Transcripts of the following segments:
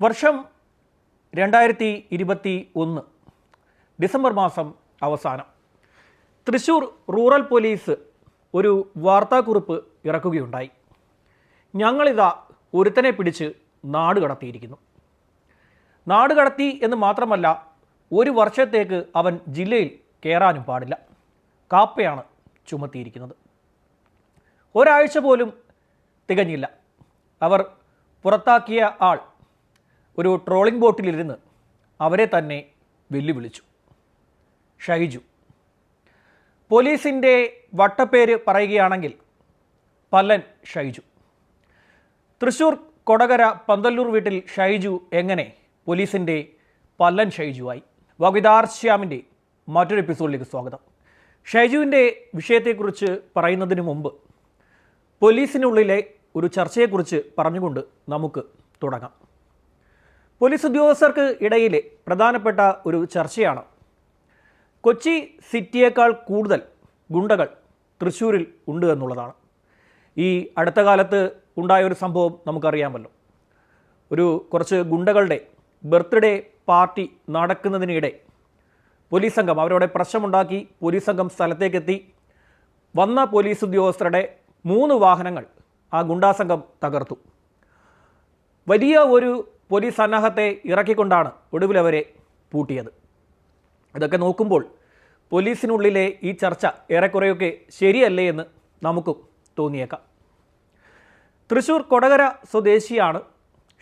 വർഷം രണ്ടായിരത്തി ഇരുപത്തി ഒന്ന് ഡിസംബർ മാസം അവസാനം. തൃശൂർ റൂറൽ പോലീസ് ഒരു വാർത്താക്കുറിപ്പ് ഇറക്കുകയുണ്ടായി. ഞങ്ങളിതാ ഒരുത്തനെ പിടിച്ച് നാട് കടത്തിയിരിക്കുന്നു. നാട് കടത്തി എന്ന് മാത്രമല്ല ഒരു വർഷത്തേക്ക് അവൻ ജില്ലയിൽ കയറാനും പാടില്ല. കാപ്പയാണ് ചുമത്തിയിരിക്കുന്നത്. ഒരാഴ്ച പോലും തികഞ്ഞില്ല. അവർ പുറത്താക്കിയ ആൾ ഒരു ട്രോളിംഗ് ബോട്ടിലിരുന്ന് അവരെ തന്നെ വെല്ലുവിളിച്ചു. ഷൈജു. പോലീസിന്റെ വട്ടപ്പേര് പറയുകയാണെങ്കിൽ പല്ലൻ ഷൈജു. തൃശൂർ കൊടകര പന്തല്ലൂർ വീട്ടിൽ ഷൈജു എങ്ങനെ പോലീസിന്റെ പല്ലൻ ഷൈജുവായി? വകിദാർ ശ്യാമിന്റെ മറ്റൊരു എപ്പിസോഡിലേക്ക് സ്വാഗതം. ഷൈജുവിന്റെ വിഷയത്തെക്കുറിച്ച് പറയുന്നതിന് മുമ്പ് പോലീസിനുള്ളിലെ ഒരു ചർച്ചയെക്കുറിച്ച് പറഞ്ഞുകൊണ്ട് നമുക്ക് തുടങ്ങാം. പോലീസ് ഉദ്യോഗസ്ഥർക്ക് ഇടയിലെ പ്രധാനപ്പെട്ട ഒരു ചർച്ചയാണ്. കൊച്ചി സിറ്റിയേക്കാൾ കൂടുതൽ ഗുണ്ടകൾ തൃശ്ശൂരിൽ ഉണ്ട് എന്നുള്ളതാണ്. ഈ അടുത്ത കാലത്ത് ഉണ്ടായ ഒരു സംഭവം നമുക്കറിയാമല്ലോ. ഒരു കുറച്ച് ഗുണ്ടകളുടെ ബർത്ത്ഡേ പാർട്ടി നടക്കുന്നതിനിടെ പോലീസ് സംഘം അവരോട് പ്രശ്നമുണ്ടാക്കി പോലീസ് സംഘം സ്ഥലത്തേക്കെത്തി. വന്ന പോലീസ് ഉദ്യോഗസ്ഥരുടെ മൂന്ന് വാഹനങ്ങൾ ആ ഗുണ്ടാസംഘം തകർത്തു. വലിയ ഒരു പോലീസ് സന്നാഹത്തെ ഇറക്കിക്കൊണ്ടാണ് ഒടുവിൽ അവരെ പൂട്ടിയത്. ഇതൊക്കെ നോക്കുമ്പോൾ പോലീസിനുള്ളിലെ ഈ ചർച്ച ഏറെക്കുറെയൊക്കെ ശരിയല്ലേ എന്ന് നമുക്കും തോന്നിയേക്കാം. തൃശൂർ കൊടകര സ്വദേശിയാണ്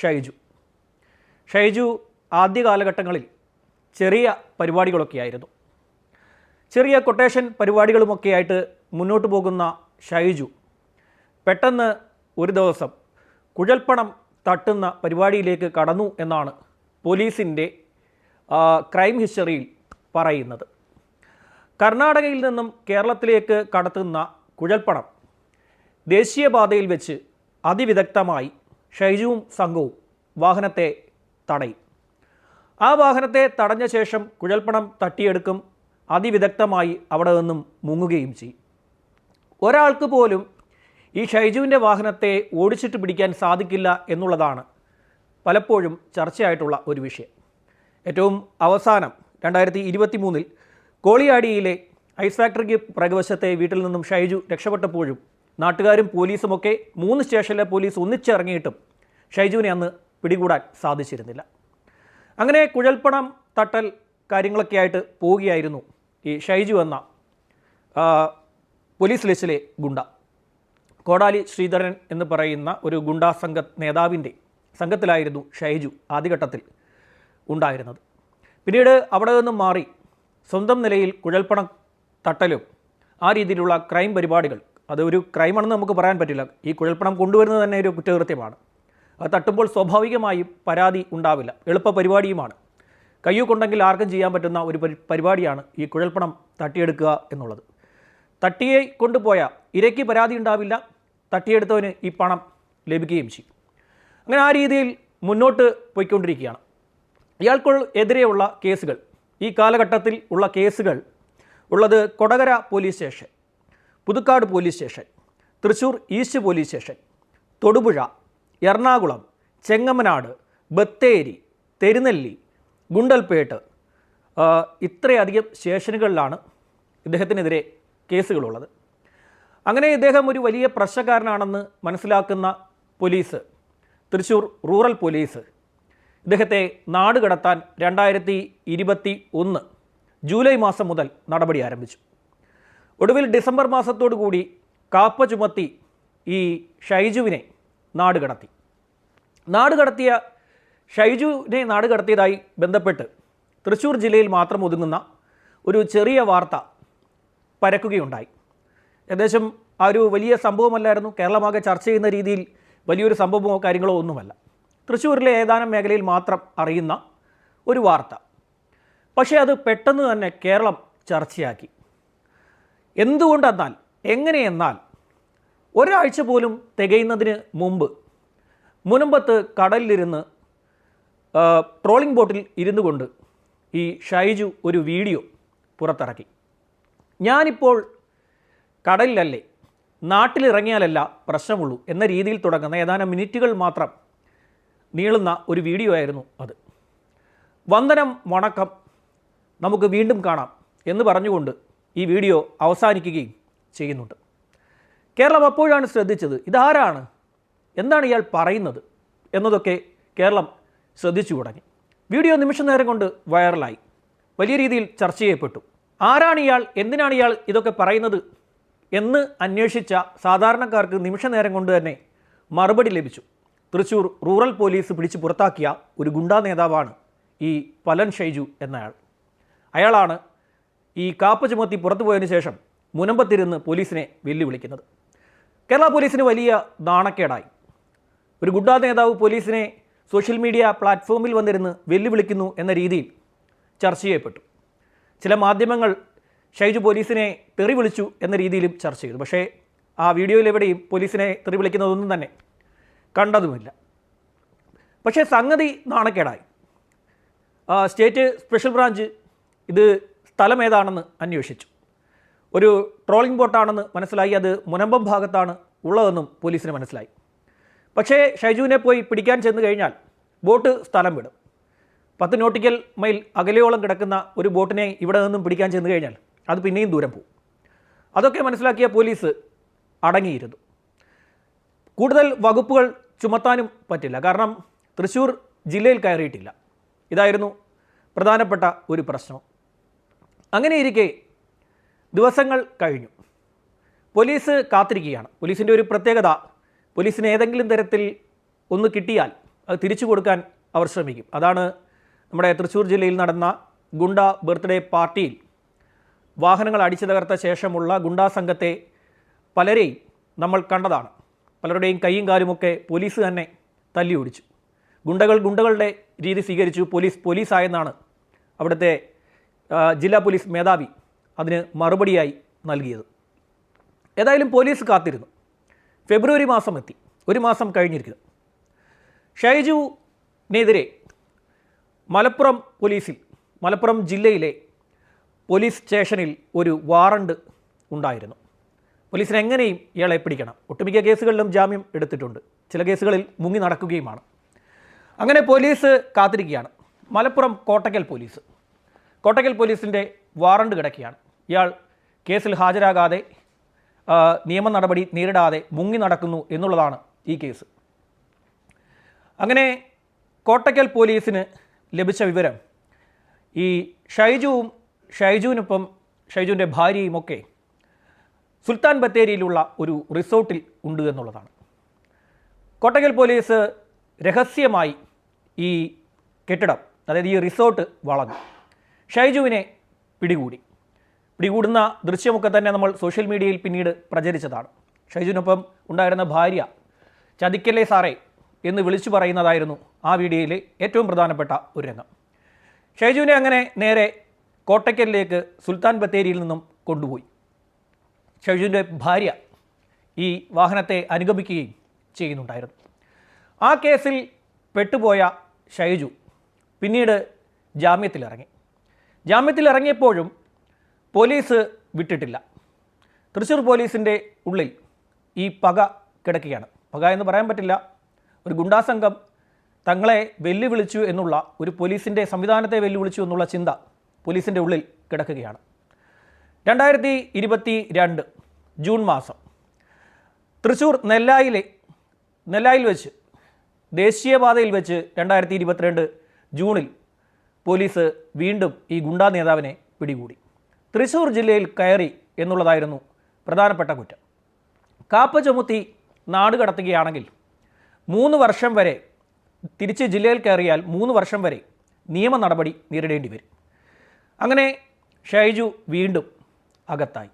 ഷൈജു. ഷൈജു ആദ്യ കാലഘട്ടങ്ങളിൽ ചെറിയ പരിപാടികളൊക്കെ ആയിരുന്നു ചെറിയ കൊട്ടേഷൻ പരിപാടികളുമൊക്കെയായിട്ട് മുന്നോട്ട് പോകുന്ന ഷൈജു പെട്ടെന്ന് ഒരു ദിവസം കുഴൽപ്പണം തട്ടുന്ന പരിപാടിയിലേക്ക് കടന്നു എന്നാണ് പോലീസിന്റെ ക്രൈം ഹിസ്റ്ററിയിൽ പറയുന്നത്. കർണാടകയിൽ നിന്നും കേരളത്തിലേക്ക് കടത്തുന്ന കുഴൽപ്പണം ദേശീയപാതയിൽ വെച്ച് അതിവിദഗ്ധമായി ഷൈജുവും സംഘവും വാഹനത്തെ തടയും. ആ വാഹനത്തെ തടഞ്ഞ ശേഷം കുഴൽപ്പണം തട്ടിയെടുക്കും അതിവിദഗ്ധമായി അവിടെ നിന്നും മുങ്ങുകയും ചെയ്യും. ഒരാൾക്ക് പോലും ഈ ഷൈജുവിന്റെ വാഹനത്തെ ഓടിച്ചിട്ട് പിടിക്കാൻ സാധിക്കില്ല എന്നുള്ളതാണ് പലപ്പോഴും ചർച്ചയായിട്ടുള്ള ഒരു വിഷയം. ഏറ്റവും അവസാനം രണ്ടായിരത്തി ഇരുപത്തി മൂന്നിൽ കോളിയാടിയിലെ ഐസ് ഫാക്ടറിക്ക് പ്രകവശത്തെ വീട്ടിൽ നിന്നും ഷൈജു രക്ഷപ്പെട്ടപ്പോഴും നാട്ടുകാരും പോലീസുമൊക്കെ മൂന്ന് സ്റ്റേഷനിലെ പോലീസ് ഒന്നിച്ചിറങ്ങിയിട്ടും ഷൈജുവിനെ അന്ന് പിടികൂടാൻ സാധിച്ചിരുന്നില്ല. അങ്ങനെ കുഴൽപ്പണം തട്ടൽ കാര്യങ്ങളൊക്കെ ആയിട്ട് പോവുകയായിരുന്നു ഈ ഷൈജു എന്ന പോലീസ് ലിസ്റ്റിലെ ഗുണ്ട. കോടാലി ശ്രീധരൻ എന്ന് പറയുന്ന ഒരു ഗുണ്ടാ സംഘ നേതാവിന്റെ സംഘത്തിലായിരുന്നു ഷൈജു ആദ്യഘട്ടത്തിൽ ഉണ്ടായിരുന്നത്. പിന്നീട് അവിടെ നിന്നും മാറി സ്വന്തം നിലയിൽ കുഴൽപ്പണം തട്ടലും ആ രീതിയിലുള്ള ക്രൈം പരിപാടികൾ. അതൊരു ക്രൈമാണെന്ന് നമുക്ക് പറയാൻ പറ്റില്ല. ഈ കുഴൽപ്പണം കൊണ്ടുവരുന്നത് തന്നെ ഒരു കുറ്റകൃത്യമാണ്. അത് തട്ടുമ്പോൾ സ്വാഭാവികമായും പരാതി ഉണ്ടാവില്ല. എളുപ്പ പരിപാടിയുമാണ്. കയ്യോ കൊണ്ടെങ്കിൽ ആർക്കും ചെയ്യാൻ പറ്റുന്ന ഒരു പരി- പരിപാടിയാണ് ഈ കുഴൽപ്പണം തട്ടിയെടുക്കുക എന്നുള്ളത്. തട്ടിയെ കൊണ്ടുപോയ ഇരയ്ക്ക് പരാതി ഉണ്ടാവില്ല. തട്ടിയെടുത്തവന് ഈ പണം ലഭിക്കുകയും ചെയ്യും. അങ്ങനെ ആ രീതിയിൽ മുന്നോട്ട് പോയിക്കൊണ്ടിരിക്കുകയാണ്. ഇയാൾക്ക് എതിരെയുള്ള കേസുകൾ ഈ കാലഘട്ടത്തിൽ ഉള്ള കേസുകൾ ഉള്ളത് Kodakara police station Puthukkad police station Thrissur east police station Thodupuzha Ernakulam Chengamanad Bathery Thirunelli Gundlupet ഇത്രയധികം സ്റ്റേഷനുകളിലാണ് ഇദ്ദേഹത്തിനെതിരെ കേസുകളുള്ളത്. അങ്ങനെ ഇദ്ദേഹം ഒരു വലിയ പ്രശ്നക്കാരനാണെന്ന് മനസ്സിലാക്കുന്ന പോലീസ് തൃശ്ശൂർ റൂറൽ പോലീസ് ഇദ്ദേഹത്തെ നാട് കടത്താൻ രണ്ടായിരത്തി ഇരുപത്തി ഒന്ന് ജൂലൈ മാസം മുതൽ നടപടി ആരംഭിച്ചു. ഒടുവിൽ ഡിസംബർ മാസത്തോടു കൂടി കാപ്പ ചുമത്തി ഈ ഷൈജുവിനെ നാട് കടത്തി. നാട് കടത്തിയ ഷൈജുവിനെ നാട് കടത്തിയതായി ബന്ധപ്പെട്ട് തൃശ്ശൂർ ജില്ലയിൽ മാത്രം ഒതുങ്ങുന്ന ഒരു ചെറിയ വാർത്ത പരക്കുകയുണ്ടായി. ഏകദേശം ആ ഒരു വലിയ സംഭവമല്ലായിരുന്നു. കേരളമാകെ ചർച്ച ചെയ്യുന്ന രീതിയിൽ വലിയൊരു സംഭവമോ കാര്യങ്ങളോ ഒന്നുമല്ല. തൃശ്ശൂരിലെ ഏതാനും മേഖലയിൽ മാത്രം അറിയുന്ന ഒരു വാർത്ത. പക്ഷേ അത് പെട്ടെന്ന് തന്നെ കേരളം ചർച്ചയാക്കി. എന്തുകൊണ്ടെന്നാൽ എങ്ങനെയെന്നാൽ ഒരാഴ്ച പോലും തികയുന്നതിന് മുമ്പ് മുനമ്പത്ത് കടലിലിരുന്ന് ട്രോളിംഗ് ബോട്ടിൽ ഇരുന്നു കൊണ്ട് ഈ ഷൈജു ഒരു വീഡിയോ പുറത്തിറക്കി. ഞാനിപ്പോൾ കടലിലല്ലേ നാട്ടിലിറങ്ങിയാലല്ല പ്രശ്നമുള്ളൂ എന്ന രീതിയിൽ തുടങ്ങുന്ന ഏതാനും മിനിറ്റുകൾ മാത്രം നീളുന്ന ഒരു വീഡിയോ ആയിരുന്നു അത്. വന്ദനം വണക്കം. നമുക്ക് വീണ്ടും കാണാം എന്ന് പറഞ്ഞുകൊണ്ട് ഈ വീഡിയോ അവസാനിക്കുകയും ചെയ്യുന്നുണ്ട്. കേരളം അപ്പോഴാണ് ശ്രദ്ധിച്ചത് ഇതാരാണ് എന്താണ് ഇയാൾ പറയുന്നത് എന്നതൊക്കെ കേരളം ശ്രദ്ധിച്ചു തുടങ്ങി. വീഡിയോ നിമിഷ നേരം കൊണ്ട് വൈറലായി. വലിയ രീതിയിൽ ചർച്ച ചെയ്യപ്പെട്ടു. ആരാണ് ഇയാൾ എന്തിനാണ് ഇയാൾ ഇതൊക്കെ പറയുന്നത്? എന്ന് അന്വേഷിച്ച സാധാരണക്കാർക്ക് നിമിഷ നേരം കൊണ്ട് തന്നെ മറുപടി ലഭിച്ചു. തൃശൂർ റൂറൽ പോലീസ് പിടിച്ച് പുറത്താക്കിയ ഒരു ഗുണ്ടാ നേതാവാണ് ഈ പലൻ ഷൈജു എന്നയാൾ. അയാളാണ് ഈ കാപ്പ് ചുമത്തി പുറത്തു പോയതിനു ശേഷം മുനമ്പത്തിരുന്ന് പോലീസിനെ വെല്ലുവിളിക്കുന്നത്. കേരള പോലീസിന് വലിയ നാണക്കേടായി. ഒരു ഗുണ്ടാ നേതാവ് പോലീസിനെ സോഷ്യൽ മീഡിയ പ്ലാറ്റ്ഫോമിൽ വന്നിരുന്ന് വെല്ലുവിളിക്കുന്നു എന്ന രീതിയിൽ ചർച്ച ചെയ്യപ്പെട്ടു. ചില മാധ്യമങ്ങൾ ഷൈജു പോലീസിനെ തെറി വിളിച്ചു എന്ന രീതിയിലും ചർച്ച ചെയ്തു. പക്ഷേ ആ വീഡിയോയിൽ എവിടെയും പോലീസിനെ തെറി വിളിക്കുന്നതൊന്നും തന്നെ കണ്ടതുമില്ല. പക്ഷേ സംഗതി നാണക്കേടായി. സ്റ്റേറ്റ് സ്പെഷ്യൽ ബ്രാഞ്ച് ഇത് സ്ഥലം ഏതാണെന്ന് അന്വേഷിച്ചു. ഒരു ട്രോളിംഗ് ബോട്ടാണെന്ന് മനസ്സിലായി അത് മുനമ്പം ഭാഗത്താണ് ഉള്ളതെന്നും പോലീസിന് മനസ്സിലായി. പക്ഷേ ഷൈജുവിനെ പോയി പിടിക്കാൻ ചെന്ന് കഴിഞ്ഞാൽ ബോട്ട് സ്ഥലം വിടും. പത്ത് നോട്ടിക്കൽ മൈൽ അകലെയോളം കിടക്കുന്ന ഒരു ബോട്ടിനെ ഇവിടെ നിന്നും പിടിക്കാൻ ചെന്ന് കഴിഞ്ഞാൽ അത് പിന്നെയും ദൂരം പോകും. അതൊക്കെ മനസ്സിലാക്കിയ പോലീസ് അടങ്ങിയിരുന്നു. കൂടുതൽ വകുപ്പുകൾ ചുമത്താനും പറ്റില്ല. കാരണം തൃശ്ശൂർ ജില്ലയിൽ കയറിയിട്ടില്ല. ഇതായിരുന്നു പ്രധാനപ്പെട്ട ഒരു പ്രശ്നം. അങ്ങനെ ഇരിക്കെ ദിവസങ്ങൾ കഴിഞ്ഞു. പോലീസ് കാത്തിരിക്കുകയാണ്. പോലീസിന്റെ ഒരു പ്രത്യേകത പോലീസിന് ഏതെങ്കിലും തരത്തിൽ ഒന്ന് കിട്ടിയാൽ അത് തിരിച്ചു കൊടുക്കാൻ അവർ ശ്രമിക്കും. അതാണ് നമ്മുടെ തൃശ്ശൂർ ജില്ലയിൽ നടന്ന ഗുണ്ട ബർത്ത്ഡേ പാർട്ടിയിൽ വാഹനങ്ങൾ അടിച്ചു തകർത്ത ശേഷമുള്ള ഗുണ്ടാ സംഘത്തെ പലരെയും നമ്മൾ കണ്ടതാണ്. പലരുടെയും കൈയും കാലുമൊക്കെ പോലീസ് തന്നെ തല്ലി ഓടിച്ചു ഗുണ്ടകൾ ഗുണ്ടകളുടെ രീതി സ്വീകരിച്ചു. പോലീസ് പോലീസായെന്നാണ് അവിടുത്തെ ജില്ലാ പോലീസ് മേധാവി അതിന് മറുപടിയായി നൽകിയത്. ഏതായാലും പോലീസ് കാത്തിരുന്നു. ഫെബ്രുവരി മാസം എത്തി ഒരു മാസം കഴിഞ്ഞിരിക്കുന്നു. ഷൈജുവിനെതിരെ മലപ്പുറം പോലീസിൽ മലപ്പുറം ജില്ലയിലെ പോലീസ് സ്റ്റേഷനിൽ ഒരു വാറണ്ട് ഉണ്ടായിരുന്നു. പോലീസിന് എങ്ങനെയും ഇയാളെ പിടിക്കണം. ഒട്ടുമിക്ക കേസുകളിലും ജാമ്യം എടുത്തിട്ടുണ്ട്. ചില കേസുകളിൽ മുങ്ങി നടക്കുകയുമാണ്. അങ്ങനെ പോലീസ് കാത്തിരിക്കുകയാണ്. മലപ്പുറം കോട്ടക്കൽ പോലീസ്. കോട്ടക്കൽ പോലീസിന്റെ വാറണ്ട് കിടക്കുകയാണ്. ഇയാൾ കേസിൽ ഹാജരാകാതെ നിയമ നടപടി നേരിടാതെ മുങ്ങി നടക്കുന്നു എന്നുള്ളതാണ് ഈ കേസ്. അങ്ങനെ കോട്ടക്കൽ പോലീസിന് ലഭിച്ച വിവരം. ഈ ഷൈജുവും ഷൈജുവിനൊപ്പം ഷൈജുവിന്റെ ഭാര്യയുമൊക്കെ സുൽത്താൻ ബത്തേരിയിലുള്ള ഒരു റിസോർട്ടിൽ ഉണ്ട് എന്നുള്ളതാണ്. കോട്ടക്കൽ പോലീസ് രഹസ്യമായി ഈ കെട്ടിടം അതായത് ഈ റിസോർട്ട് വളഞ്ഞു. ഷൈജുവിനെ പിടികൂടി. പിടികൂടുന്ന ദൃശ്യമൊക്കെ തന്നെ നമ്മൾ സോഷ്യൽ മീഡിയയിൽ പിന്നീട് പ്രചരിച്ചതാണ്. ഷൈജുവിനൊപ്പം ഉണ്ടായിരുന്ന ഭാര്യ ചതിക്കല്ലേ സാറേ? എന്ന് വിളിച്ചു പറയുന്നതായിരുന്നു ആ വീഡിയോയിലെ ഏറ്റവും പ്രധാനപ്പെട്ട ഒരു രംഗം. ഷൈജുവിനെ അങ്ങനെ നേരെ കോട്ടയ്ക്കലിലേക്ക് സുൽത്താൻ ബത്തേരിയിൽ നിന്നും കൊണ്ടുപോയി. ഷൈജുവിന്റെ ഭാര്യ ഈ വാഹനത്തെ അനുഗമിക്കുകയും ചെയ്യുന്നുണ്ടായിരുന്നു. ആ കേസിൽ പെട്ടുപോയ ഷൈജു പിന്നീട് ജാമ്യത്തിലിറങ്ങി. ജാമ്യത്തിലിറങ്ങിയപ്പോഴും പോലീസ് വിട്ടിട്ടില്ല. തൃശ്ശൂർ പോലീസിന്റെ ഉള്ളിൽ ഈ പക കിടക്കുകയാണ്. പക എന്ന് പറയാൻ പറ്റില്ല. ഒരു ഗുണ്ടാസംഘം തങ്ങളെ വെല്ലുവിളിച്ചു എന്നുള്ള ഒരു പോലീസിന്റെ സംവിധാനത്തെ വെല്ലുവിളിച്ചു എന്നുള്ള ചിന്ത പോലീസിന്റെ ഉള്ളിൽ കിടക്കുകയാണ്. രണ്ടായിരത്തി ഇരുപത്തി രണ്ട് ജൂൺ മാസം തൃശ്ശൂർ നെല്ലായിലെ നെല്ലായിൽ വെച്ച് ദേശീയപാതയിൽ വെച്ച് രണ്ടായിരത്തി ഇരുപത്തിരണ്ട് ജൂണിൽ പോലീസ് വീണ്ടും ഈ ഗുണ്ടാ നേതാവിനെ പിടികൂടി. തൃശ്ശൂർ ജില്ലയിൽ കയറി എന്നുള്ളതായിരുന്നു പ്രധാനപ്പെട്ട കുറ്റം. കാപ്പ ചുമത്തി നാട് കടത്തുകയാണെങ്കിൽ മൂന്ന് വർഷം വരെ തിരിച്ച് ജില്ലയിൽ കയറിയാൽ മൂന്ന് വർഷം വരെ നിയമ നടപടി നേരിടേണ്ടി വരും. അങ്ങനെ ഷൈജു വീണ്ടും അകത്തായി.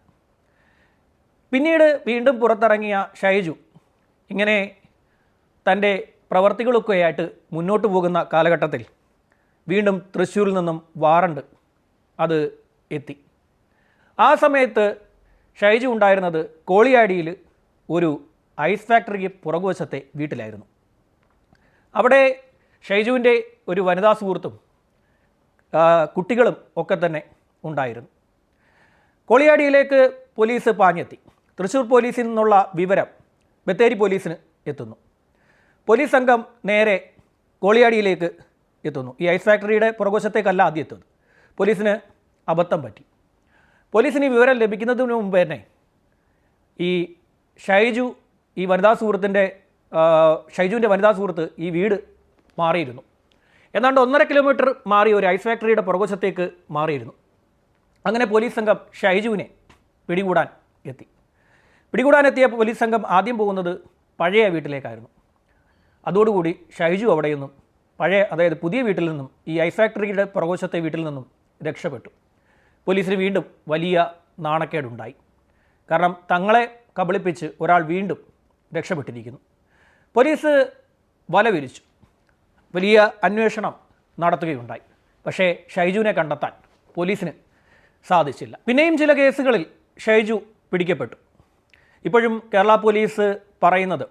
പിന്നീട് വീണ്ടും പുറത്തിറങ്ങിയ ഷൈജു ഇങ്ങനെ തന്റെ പ്രവർത്തികളൊക്കെയായിട്ട് മുന്നോട്ട് പോകുന്ന കാലഘട്ടത്തിൽ വീണ്ടും തൃശ്ശൂരിൽ നിന്നും വാറണ്ട് അത് എത്തി. ആ സമയത്ത് ഷൈജു ഉണ്ടായിരുന്നത് കോളിയാടിയിൽ ഒരു ഐസ് ഫാക്ടറിക്ക് പുറകുവശത്തെ വീട്ടിലായിരുന്നു. അവിടെ ഷൈജുവിന്റെ ഒരു വനിതാ സുഹൃത്തും കുട്ടികളും ഒക്കെ തന്നെ ഉണ്ടായിരുന്നു. കോളിയാടിയിലേക്ക് പോലീസ് പാഞ്ഞെത്തി. തൃശ്ശൂർ പോലീസിൽ നിന്നുള്ള വിവരം ബത്തേരി പോലീസിന് എത്തുന്നു. പോലീസ് സംഘം നേരെ കോളിയാടിയിലേക്ക് എത്തുന്നു. ഈ ഐസ് ഫാക്ടറിയുടെ പുറകുവശത്തേക്കല്ല ആദ്യം എത്തുന്നത്. പോലീസിന് അബദ്ധം പറ്റി. പോലീസിന് ഈ വിവരം ലഭിക്കുന്നതിന് മുമ്പ് തന്നെ ഈ ഷൈജു ഈ വനിതാ സുഹൃത്തിന്റെ ഷൈജുവിന്റെ വനിതാ സുഹൃത്ത് ഈ വീട് മാറിയിരുന്നു. ഏതാണ്ട് ഒന്നര കിലോമീറ്റർ മാറി ഒരു ഐസ് ഫാക്ടറിയുടെ പുറകുവശത്തേക്ക് മാറിയിരുന്നു. അങ്ങനെ പോലീസ് സംഘം ഷൈജുവിനെ പിടികൂടാൻ എത്തി. പിടികൂടാനെത്തിയ പോലീസ് സംഘം ആദ്യം പോകുന്നത് പഴയ വീട്ടിലേക്കായിരുന്നു. അതോടുകൂടി ഷൈജു അവിടെ നിന്നും പഴയ അതായത് പുതിയ വീട്ടിൽ നിന്നും ഈ ഐസ് ഫാക്ടറിയുടെ പുറകുവശത്തെ വീട്ടിൽ നിന്നും രക്ഷപ്പെട്ടു. പോലീസിന് വീണ്ടും വലിയ നാണക്കേടുണ്ടായി. കാരണം തങ്ങളെ കബളിപ്പിച്ച് ഒരാൾ വീണ്ടും രക്ഷപ്പെട്ടിരിക്കുന്നു. പോലീസ് വല വിരിച്ചു വലിയ അന്വേഷണം നടത്തുകയുണ്ടായി. പക്ഷേ ഷൈജുവിനെ കണ്ടെത്താൻ പോലീസിന് സാധിച്ചില്ല. പിന്നെയും ചില കേസുകളിൽ ഷൈജു പിടിക്കപ്പെട്ടു. ഇപ്പോഴും കേരള പോലീസ് പറയുന്നത്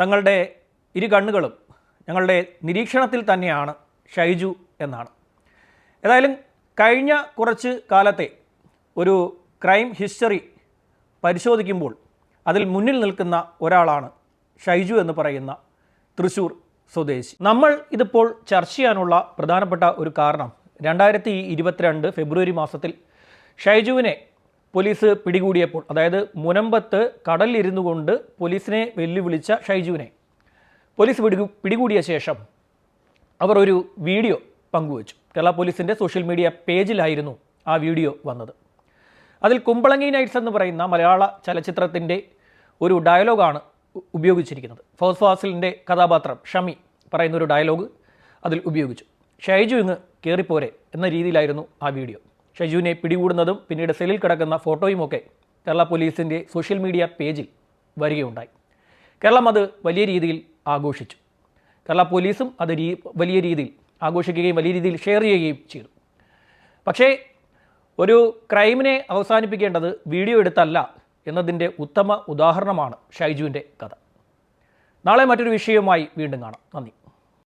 തങ്ങളുടെ ഇരു കണ്ണുകളും ഞങ്ങളുടെ നിരീക്ഷണത്തിൽ തന്നെയാണ് ഷൈജു എന്നാണ്. ഏതായാലും കഴിഞ്ഞ കുറച്ച് കാലത്തെ ഒരു ക്രൈം ഹിസ്റ്ററി പരിശോധിക്കുമ്പോൾ അതിൽ മുന്നിൽ നിൽക്കുന്ന ഒരാളാണ് ഷൈജു എന്ന് പറയുന്ന തൃശൂർ സ്വദേശി. നമ്മൾ ഇതിപ്പോൾ ചർച്ച ചെയ്യാനുള്ള പ്രധാനപ്പെട്ട ഒരു കാരണം രണ്ടായിരത്തി ഇരുപത്തിരണ്ട് ഫെബ്രുവരി മാസത്തിൽ ഷൈജുവിനെ പോലീസ് പിടികൂടിയപ്പോൾ അതായത് മുനമ്പത്ത് കടലിലിരുന്നു കൊണ്ട് പോലീസിനെ വെല്ലുവിളിച്ച ഷൈജുവിനെ പോലീസ് പിടികൂ പിടികൂടിയ ശേഷം അവർ ഒരു വീഡിയോ പങ്കുവച്ചു. കേരള പോലീസിന്റെ സോഷ്യൽ മീഡിയ പേജിലായിരുന്നു ആ വീഡിയോ വന്നത്. അതിൽ കുമ്പളങ്ങി നൈറ്റ്സ് എന്ന് പറയുന്ന മലയാള ചലച്ചിത്രത്തിന്റെ ഒരു ഡയലോഗാണ് ഉപയോഗിച്ചിരിക്കുന്നത്. ഫൗസ് ഫാസിലിന്റെ കഥാപാത്രം ഷമി പറയുന്ന ഒരു ഡയലോഗ് അതിൽ ഉപയോഗിച്ചു. ഷൈജു ഇങ്ങ് കയറിപ്പോരെ എന്ന രീതിയിലായിരുന്നു ആ വീഡിയോ. ഷൈജുവിനെ പിടികൂടുന്നതും പിന്നീട് സെല്ലിൽ കിടക്കുന്ന ഫോട്ടോയുമൊക്കെ കേരള പോലീസിന്റെ സോഷ്യൽ മീഡിയ പേജിൽ വരികയുണ്ടായി. കേരളം അത് വലിയ രീതിയിൽ ആഘോഷിച്ചു. കേരള പോലീസും അത് വലിയ രീതിയിൽ ആഘോഷിക്കുകയും വലിയ രീതിയിൽ ഷെയർ ചെയ്യുകയും ചെയ്തു. പക്ഷേ ഒരു ക്രൈമിനെ അവസാനിപ്പിക്കേണ്ടത് വീഡിയോ എടുത്തല്ല എന്നതിന്റെ ഉത്തമ ഉദാഹരണമാണ് ഷൈജുവിന്റെ കഥ. നാളെ മറ്റൊരു വിഷയവുമായി വീണ്ടും കാണാം. നന്ദി.